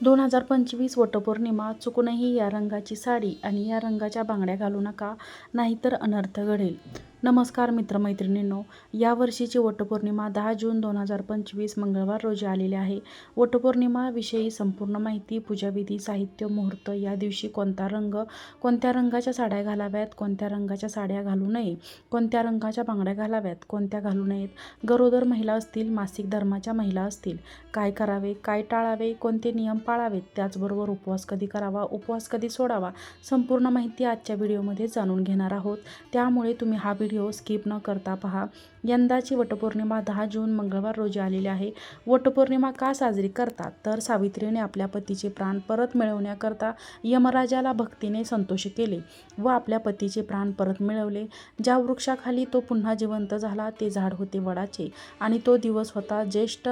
दोन हजार पंचवीस वटपौर्णिमा चुकूनही या रंगाची साडी आणि या रंगाच्या बांगड्या घालू नका नाहीतर अनर्थ घडेल. नमस्कार मित्रमैत्रिणींनो यावर्षीची वटपौर्णिमा दहा जून दोन हजार पंचवीस मंगळवार रोजी आलेली आहे. वटपौर्णिमाविषयी संपूर्ण माहिती पूजाविधी साहित्य मुहूर्त या दिवशी कोणता रंग कोणत्या रंगाच्या साड्या घालाव्यात कोणत्या रंगाच्या साड्या घालू नये कोणत्या रंगाच्या बांगड्या घालाव्यात कोणत्या घालू नयेत गरोदर महिला असतील मासिक धर्माच्या महिला असतील काय करावे काय टाळावे कोणते नियम पाळावेत त्याचबरोबर उपवास कधी करावा उपवास कधी सोडावा संपूर्ण माहिती आजच्या व्हिडिओमध्ये जाणून घेणार आहोत. त्यामुळे तुम्ही हा व्हिडिओ स्किप न करता पहा. यंदाची वटपौर्णिमा दहा जून मंगळवार रोजी आलेली आहे. वटपौर्णिमा का साजरी करतात? तर सावित्रीने आपल्या पतीचे प्राण परत मिळवण्याकरता यमराजाला भक्तीने संतोष केले व आपल्या पतीचे प्राण परत मिळवले. ज्या वृक्षाखाली तो पुन्हा जिवंत झाला ते झाड होते वडाचे आणि तो दिवस होता ज्येष्ठ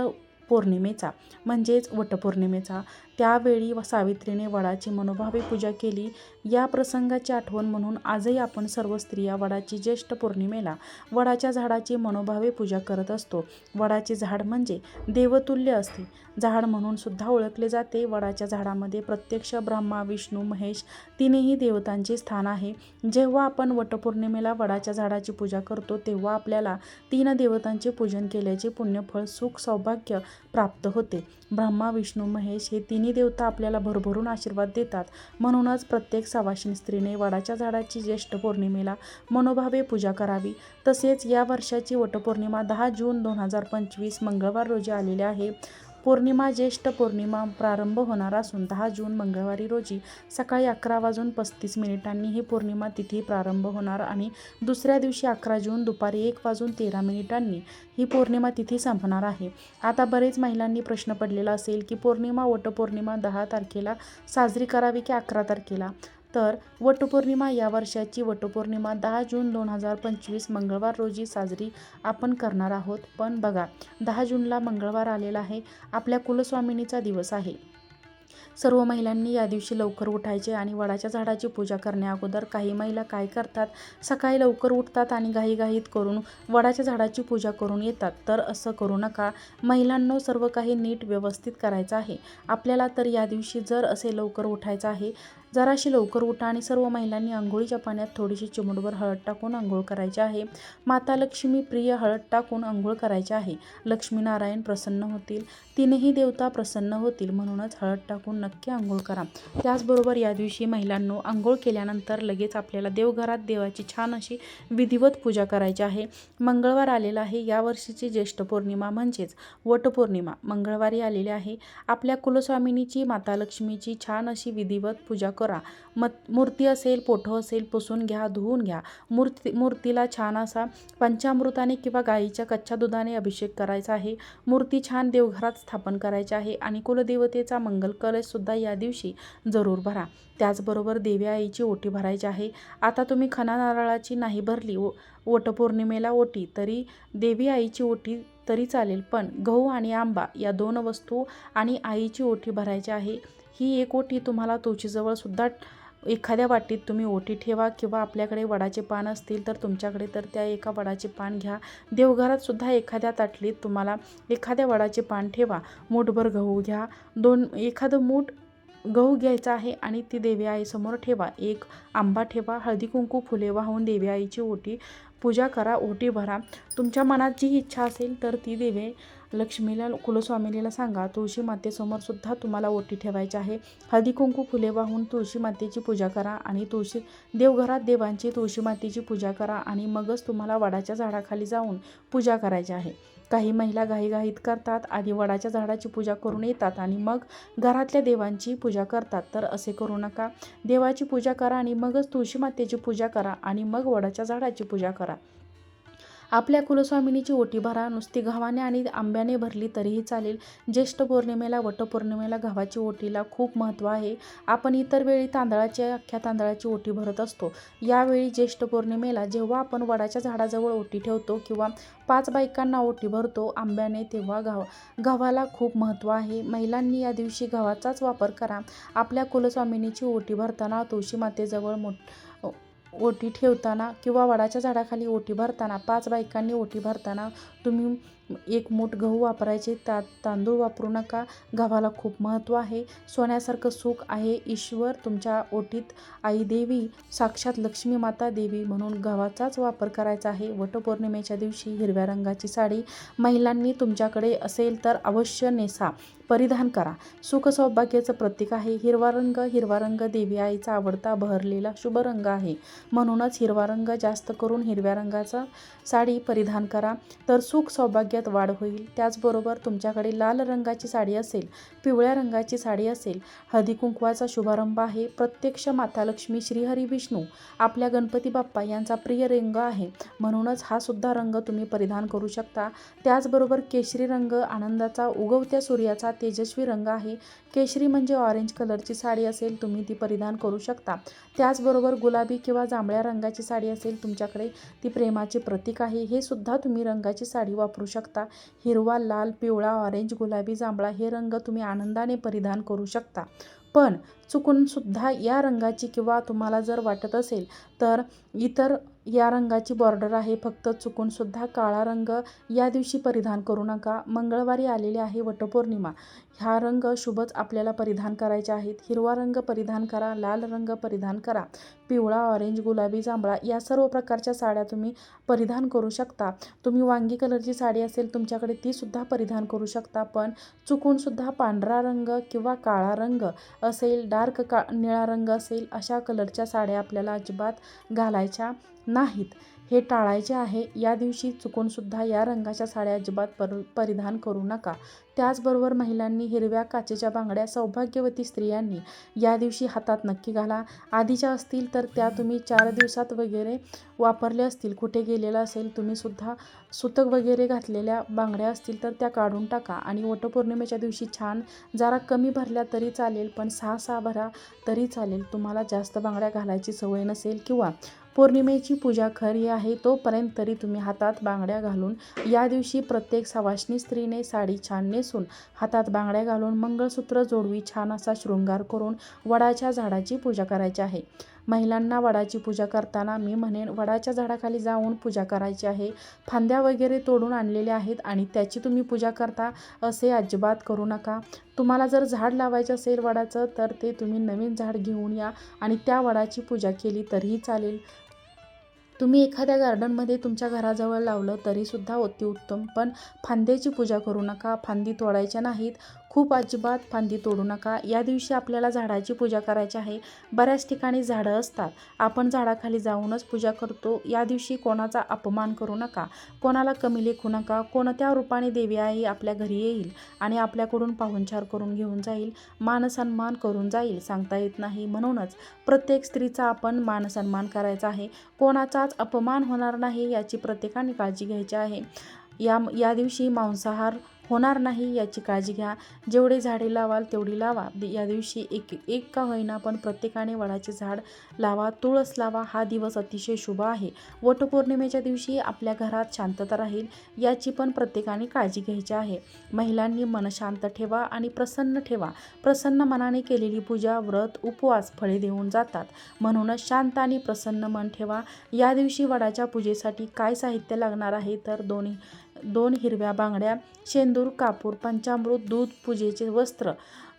पौर्णिमेचा म्हणजेच वटपौर्णिमेचा. त्यावेळी व सावित्रीने वडाची मनोभावे पूजा केली. या प्रसंगाची आठवण म्हणून आजही आपण सर्व स्त्रिया वडाची ज्येष्ठ पौर्णिमेला वडाच्या झाडाची मनोभावे पूजा करत असतो. वडाचे झाड म्हणजे देवतुल्य असते. झाड म्हणून सुद्धा ओळखले जाते. वडाच्या झाडामध्ये प्रत्यक्ष ब्रह्मा विष्णू महेश तिनेही देवतांचे स्थान आहे. जेव्हा आपण वटपौर्णिमेला वडाच्या झाडाची पूजा करतो तेव्हा आपल्याला तीन देवतांचे पूजन केल्याचे पुण्यफळ सुख सौभाग्य प्राप्त होते. ब्रह्मा विष्णू महेश हे तिन्ही देवता आपल्याला भरभरून आशीर्वाद देतात. म्हणूनच प्रत्येक सवाशीण स्त्रीने वडाच्या झाडाची ज्येष्ठ पौर्णिमेला मनोभावे पूजा करावी. तसेच या वर्षाची वटपौर्णिमा दहा जून दोन हजार पंचवीस मंगळवार रोजी आलेली आहे. पौर्णिमा ज्येष्ठ पौर्णिमा प्रारंभ होणार असून दहा जून मंगळवारी रोजी सकाळी अकरा वाजून पस्तीस मिनिटांनी ही पौर्णिमा तिथी प्रारंभ होणार आणि दुसऱ्या दिवशी अकरा जून दुपारी एक वाजून तेरा मिनिटांनी ही पौर्णिमा तिथी संपणार आहे. आता बरेच महिलांनी प्रश्न पडलेला असेल की पौर्णिमा वटपौर्णिमा दहा तारखेला साजरी करावी की अकरा तारखेला? तर वटपौर्णिमा या वर्षाची वटपौर्णिमा दहा जून दोन हजार पंचवीस मंगळवार रोजी साजरी आपण करणार आहोत. पण बघा दहा जूनला मंगळवार आलेला आहे. आपल्या कुलस्वामिनीचा दिवस आहे. सर्व महिलांनी या दिवशी लवकर उठायचे आणि वडाच्या झाडाची पूजा करण्याअगोदर काही महिला काय करतात? सकाळी लवकर उठतात आणि घाईघाईत करून वडाच्या झाडाची पूजा करून येतात. तर असं करू नका. महिलांनो सर्व काही नीट व्यवस्थित करायचं आहे. आपल्याला तर या दिवशी जर असे लवकर उठायचं आहे जराशी लवकर उठा आणि सर्व महिलांनी आंघोळीच्या पाण्यात थोडीशी चिमुटभर हळद टाकून आंघोळ करायची आहे. माता लक्ष्मी प्रिय हळद टाकून आंघोळ करायची आहे. लक्ष्मीनारायण प्रसन्न होतील. तीनही देवता प्रसन्न होतील म्हणूनच हळद टाकून नक्की आंघोळ करा. त्याचबरोबर या दिवशी महिलांनो आंघोळ केल्यानंतर लगेच आपल्याला देवघरात देवाची छान अशी विधिवत पूजा करायची आहे. मंगळवार आलेला आहे. यावर्षीची ज्येष्ठ पौर्णिमा म्हणजेच वटपौर्णिमा मंगळवारी आलेली आहे. आपल्या कुलस्वामिनीची माता लक्ष्मीची छान अशी विधिवत पूजा करा. मत मूर्ती असेल पोठं असेल पुसून घ्या धुवून घ्या. मूर्ती मूर्तीला छान असा पंचामृताने किंवा गाईच्या कच्च्या दुधाने अभिषेक करायचा आहे. मूर्ती छान देवघरात स्थापन करायची आहे आणि कुलदेवतेचा मंगल सुद्धा या दिवशी जरूर भरा. त्याचबरोबर देवी आईची ओटी भरायची आहे. आता तुम्ही खना नारळाची नाही भरली ओ वटपौर्णिमेला ओटी तरी देवी आईची ओटी तरी चालेल पण गहू आणि आंबा या दोन वस्तू आणि आईची ओटी भरायची आहे. ही एक ओटी तुम्हाला तुळशीजवळ सुद्धा एखाद्या वाटीत तुम्ही ओटी ठेवा किंवा आपल्याकडे वडाचे पान असतील तर तुमच्याकडे तर त्या एका वडाचे पान घ्या. देवघरात सुद्धा एखाद्या ताटलीत तुम्हाला एखाद्या वडाचे पान ठेवा. मूठभर गहू घ्या. दोन एखादं मूठ गहू घ्यायचा आहे आणि ती देवी आईसमोर ठेवा. एक आंबा ठेवा. हळदी कुंकू फुले वाहून देवी आईची ओटी पूजा करा. ओटी भरा. तुमच्या मनात जी इच्छा असेल तर ती देवी लक्ष्मीला कुलस्वामिनीला सांगा तुळशी मातेसमोर सुद्धा तुम्हाला ओटी ठेवायची आहे. हळदी कुंकू फुले वाहून तुळशी मातेची पूजा करा आणि तुळशी देवघरात देवांची तुळशी मातेची पूजा करा आणि मगच तुम्हाला वडाच्या झाडाखाली जाऊन पूजा करायची आहे. काही महिला घाईघाईत करतात आधी वडाच्या झाडाची पूजा करून येतात आणि मग घरातल्या देवांची पूजा करतात. तर असे करू नका. देवाची पूजा करा आणि मगच तुळशी मातेची पूजा करा आणि मग वडाच्या झाडाची पूजा करा. आपल्या कुलस्वामिनीची ओटी भरा नुसती गव्हाने आणि आंब्याने भरली तरीही चालेल. ज्येष्ठ पौर्णिमेला वटपौर्णिमेला गव्हाची ओटीला खूप महत्त्व आहे. आपण इतर वेळी तांदळाची अख्ख्या तांदळाची ओटी भरत असतो. यावेळी ज्येष्ठ पौर्णिमेला जेव्हा आपण वडाच्या झाडाजवळ ओटी ठेवतो किंवा पाच बायकांना ओटी भरतो आंब्याने तेव्हा गव्हा गव्हाला खूप महत्त्व आहे. महिलांनी या दिवशी गव्हाचाच वापर करा. आपल्या कुलस्वामिनीची ओटी भरताना तुळशी मातेजवळ मोठ ओटी ठेवताना किंवा वडाच्या झाडाखाली ओटी भरताना पाच बायकांनी ओटी भरताना तुम्ही एक मूठ गहू वापरायचे त्यात तांदूळ वापरू नका. गव्हाला खूप महत्त्व आहे. सोन्यासारखं सुख आहे. ईश्वर तुमच्या ओटीत आई देवी साक्षात लक्ष्मी माता देवी म्हणून गव्हाचाच वापर करायचा आहे. वटपौर्णिमेच्या दिवशी हिरव्या रंगाची साडी महिलांनी तुमच्याकडे असेल तर अवश्य नेसा. परिधान करा. सुख सौभाग्याचं प्रतीक आहे. हिरवा रंग हिरवा रंग देवी आईचा आवडता बहरलेला शुभ रंग आहे. म्हणूनच हिरवा रंग जास्त करून हिरव्या रंगाचा साडी परिधान करा. तर सुख सौभाग्य आरोग्यात वाढ होईल. त्याचबरोबर तुमच्याकडे लाल रंगाची साडी असेल पिवळ्या रंगाची साडी असेल हळदी कुंकवाचा शुभारंभ आहे. प्रत्यक्ष माता लक्ष्मी श्रीहरी विष्णू आपल्या गणपती बाप्पा यांचा प्रिय रंग आहे. म्हणूनच हा सुद्धा रंग तुम्ही परिधान करू शकता. त्याचबरोबर केशरी रंग आनंदाचा उगवत्या सूर्याचा तेजस्वी रंग आहे. केशरी म्हणजे ऑरेंज कलरची साडी असेल तुम्ही ती परिधान करू शकता. त्याचबरोबर गुलाबी किंवा जांभळ्या रंगाची साडी असेल तुमच्याकडे ती प्रेमाचे प्रतीक आहे. हे सुद्धा तुम्ही रंगाची साडी वापरू शकता. हिरवा लाल पिवळा ऑरेंज गुलाबी जांभळा हे रंग तुम्ही आनंदाने परिधान करू शकता. पण चुकूनसुद्धा या रंगाची किंवा तुम्हाला जर वाटत असेल तर इतर या रंगाची बॉर्डर आहे फक्त चुकूनसुद्धा काळा रंग या दिवशी परिधान करू नका. मंगळवारी आलेली आहे वटपौर्णिमा. हा रंग शुभच आपल्याला परिधान करायचे आहेत. हिरवा रंग परिधान करा लाल रंग परिधान करा पिवळा ऑरेंज गुलाबी जांभळा या सर्व प्रकारच्या साड्या तुम्ही परिधान करू शकता. तुम्ही वांगी कलरची साडी असेल तुमच्याकडे तीसुद्धा परिधान करू शकता. पण चुकूनसुद्धा पांढरा रंग किंवा काळा रंग असेल डार्क का निळा रंग असेल अशा कलरच्या साड्या आपल्याला अजिबात घालायच्या नाहीत. हे टाळायचे आहे. या दिवशी चुकूनसुद्धा या रंगाच्या साड्या अजिबात पर परिधान करू नका. त्याचबरोबर महिलांनी हिरव्या काचेच्या बांगड्या सौभाग्यवती स्त्रियांनी या दिवशी हातात नक्की घाला. आधीच्या असतील तर त्या तुम्ही चार दिवसात वगैरे वापरले असतील. कुठे गेलेलं असेल तुम्हीसुद्धा सुतक वगैरे घातलेल्या बांगड्या असतील तर त्या काढून टाका. आणि वटपौर्णिमेच्या दिवशी छान जरा कमी भरल्या तरी चालेल पण सहा सहा भरा तरी चालेल. तुम्हाला जास्त बांगड्या घालायची सवय नसेल किंवा पौर्णिमेची पूजा खरी आहे तोपर्यंत तरी तुम्ही हातात बांगड्या घालून या दिवशी प्रत्येक सवाष्णी स्त्रीने साडी छान नेसून हातात बांगड्या घालून मंगळसूत्र जोडवी छान असा शृंगार करून वडाच्या झाडाची पूजा करायची आहे. महिलांना वडाची पूजा करताना मी म्हणेन वडाच्या झाडाखाली जाऊन पूजा करायची आहे. फांद्या वगैरे तोडून आणलेल्या आहेत आणि त्याची तुम्ही पूजा करता असे अजिबात करू नका. तुम्हाला जर झाड लावायचं असेल वडाचं तर ते तुम्ही नवीन झाड घेऊन या आणि त्या वडाची पूजा केली तरीही चालेल. तुम्ही एखाद्या गार्डनमध्ये तुमच्या घराजवळ लावलं तरीसुद्धा अतिउत्तम. पण फांद्याची पूजा करू नका. फांदी तोडायच्या नाहीत. खूप अजिबात फांदी तोडू नका. या दिवशी आपल्याला झाडाची पूजा करायची आहे. बऱ्याच ठिकाणी झाडं असतात. आपण झाडाखाली जाऊनच पूजा करतो. या दिवशी कोणाचा अपमान करू नका. कोणाला कमी लेखू नका. कोणत्या रूपाने देवी आई आपल्या घरी येईल आणि आपल्याकडून पाहुणचार करून घेऊन जाईल. मानसन्मान करून जाईल सांगता येत नाही. म्हणूनच प्रत्येक स्त्रीचा आपण मानसन्मान करायचा आहे. कोणाचाच अपमान होणार नाही याची प्रत्येकाने काळजी घ्यायची आहे. या या दिवशी मांसाहार होणार नाही याची काळजी घ्या. जेवढे झाडे लावाल तेवढी लावा. या दिवशी एक एक का होईना पण प्रत्येकाने वडाचे झाड लावा तुळस लावा. हा दिवस अतिशय शुभ आहे. वटपौर्णिमेच्या दिवशी आपल्या घरात शांतता राहील याची पण प्रत्येकाने काळजी घ्यायची आहे. महिलांनी मन शांत ठेवा आणि प्रसन्न ठेवा. प्रसन्न मनाने केलेली पूजा व्रत उपवास फळे देऊन जातात. म्हणूनच शांत आणि प्रसन्न मन ठेवा. या दिवशी वडाच्या पूजेसाठी काय साहित्य लागणार आहे? तर दोन्ही. दोन हिरव्या बांगड्या शेंदूर कापूर पंचामृत दूध पूजेचे वस्त्र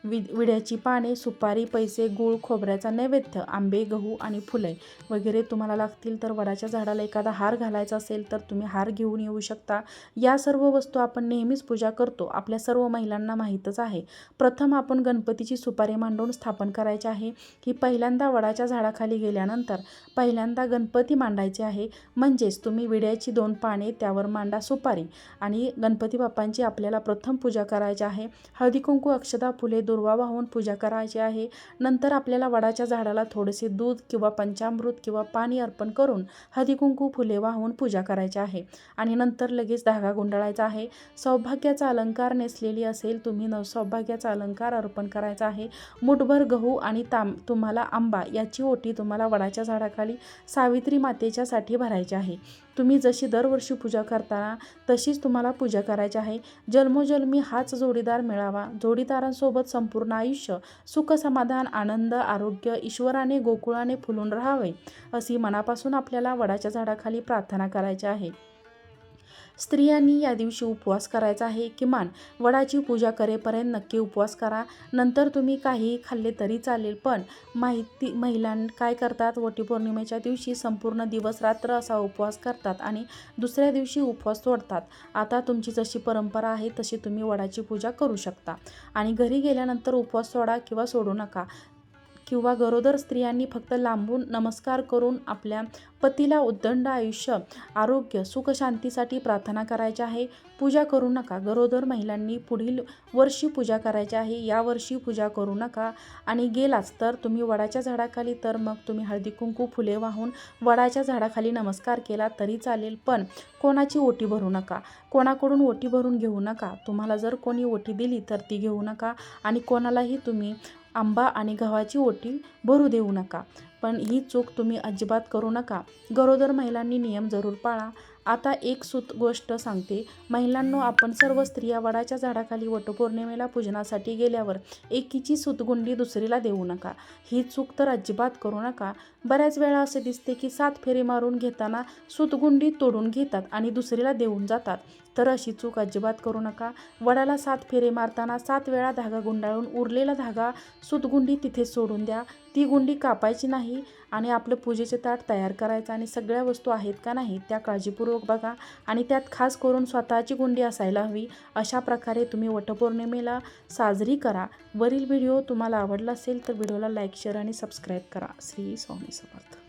वि विड्याची पाने सुपारी पैसे गूळ खोबऱ्याचा नैवेद्य आंबे गहू आणि फुले वगैरे तुम्हाला लागतील तर वडाच्या झाडाला एखादा हार घालायचा असेल तर तुम्ही हार घेऊन येऊ शकता. या सर्व वस्तू आपण नेहमीच पूजा करतो. आपल्या सर्व महिलांना माहीतच आहे. प्रथम आपण गणपतीची सुपारी मांडून स्थापन करायची आहे. की पहिल्यांदा वडाच्या झाडाखाली गेल्यानंतर पहिल्यांदा गणपती मांडायचे आहे. म्हणजेच तुम्ही विड्याची दोन पाने त्यावर मांडा सुपारी आणि गणपती बाप्पांची आपल्याला प्रथम पूजा करायची आहे. हळदी कुंकू अक्षदा फुले दोन दुर्वा वाहून पूजा करायची आहे. नंतर आपल्याला वडाच्या झाडाला थोडेसे दूध किंवा पंचामृत किंवा पाणी अर्पण करून हळदीकुंकू फुले वाहून पूजा करायची आहे. आणि नंतर लगेच धागा गुंडाळायचा आहे. सौभाग्याचा अलंकार नेसलेली असेल तुम्ही नव सौभाग्याचा अलंकार अर्पण करायचा आहे. मुठभर गहू आणि ताम तुम्हाला आंबा याची ओटी तुम्हाला वडाच्या झाडाखाली सावित्री मातेच्यासाठी भरायची आहे. तुम्ही जशी दरवर्षी पूजा करताना तशीच तुम्हाला पूजा करायची आहे. जन्मोजन्मी हाच जोडीदार मिळावा. जोडीदारांसोबत संपूर्ण आयुष्य सुख समाधान आनंद आरोग्य ईश्वराने गोकुळाने फुलून राहावे अशी मनापासून आपल्याला वडाच्या झाडाखाली प्रार्थना करायची आहे. स्त्रियांनी या दिवशी उपवास करायचा आहे. किमान वडाची पूजा करेपर्यंत नक्की उपवास करा. नंतर तुम्ही काहीही खाल्ले तरी चालेल पण माहिती महिलां काय करतात? वटीपौर्णिमेच्या दिवशी संपूर्ण दिवस रात्र असा उपवास करतात आणि दुसऱ्या दिवशी उपवास सोडतात. आता तुमची जशी परंपरा आहे तशी तुम्ही वडाची पूजा करू शकता. आणि घरी गेल्यानंतर उपवास सोडा किंवा सोडू नका. किंवा गरोदर स्त्रियांनी फक्त लांबून नमस्कार करून आपल्या पतीला उद्दंड आयुष्य आरोग्य सुखशांतीसाठी प्रार्थना करायची आहे. पूजा करू नका. गरोदर महिलांनी पुढील वर्षी पूजा करायची आहे. यावर्षी पूजा करू नका. आणि गेलाच तर तुम्ही वडाच्या झाडाखाली तर मग तुम्ही हळदी कुंकू फुले वाहून वडाच्या झाडाखाली नमस्कार केला तरी चालेल. पण कोणाची ओटी भरू नका. कोणाकडून ओटी भरून घेऊ नका. तुम्हाला जर कोणी ओटी दिली तर ती घेऊ नका. आणि कोणालाही तुम्ही आंबा आणि गव्हाची ओटी भरू देऊ नका. पण ही चूक तुम्ही अजिबात करू नका. गरोदर महिलांनी नियम जरूर पाळा. आता एक सूत गोष्ट सांगते. महिलांनो आपण सर्व स्त्रिया वडाच्या झाडाखाली वटपौर्णिमेला पूजनासाठी गेल्यावर एकीची सुतगुंडी दुसरीला देऊ नका. ही चूक तर अजिबात करू नका. बऱ्याच वेळा असे दिसते की सात फेरी मारून घेताना सुतगुंडी तोडून घेतात आणि दुसरीला देऊन जातात. तर अशी चूक अजिबात करू नका. वडाला सात फेरे मारताना सात वेळा धागा गुंडाळून उरलेला धागा सुतगुंडी तिथे सोडून द्या. ती गुंडी कापायची नाही आणि आपलं पूजेचे ताट तयार करायचं आणि सगळ्या वस्तू आहेत का नाही त्या काळजीपूर्वक बघा आणि त्यात खास करून स्वतःची गुंडी असायला हवी. अशा प्रकारे तुम्ही वटपौर्णिमेला साजरी करा. वरील व्हिडिओ तुम्हाला आवडला असेल तर व्हिडिओला लाईक शेअर आणि सबस्क्राईब करा. श्री स्वामी समर्थ.